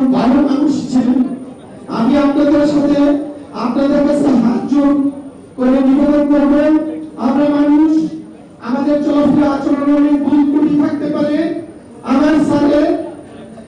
একজন ভালো মানুষ ছিলেন। আমি আপনাদের সাথে, আপনাদের কাছে হাত জোর করে নিবেদন করব। আমরা মানুষ, আমাদের চলাফেরা আচরণে অনেক ভুল ত্রুটি থাকতে পারে। আমার সাথে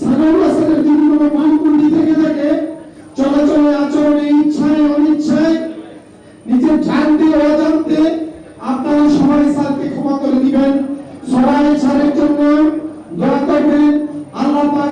সানুর হাসানের যদি কোনো ভুল ত্রুটি থেকে থাকে, চলাচলে আচরণে ইচ্ছায়, অনিচ্ছায়, নিজের জানতে অজান্তে আপনারা সবাই স্যারকে ক্ষমা করে দিবেন।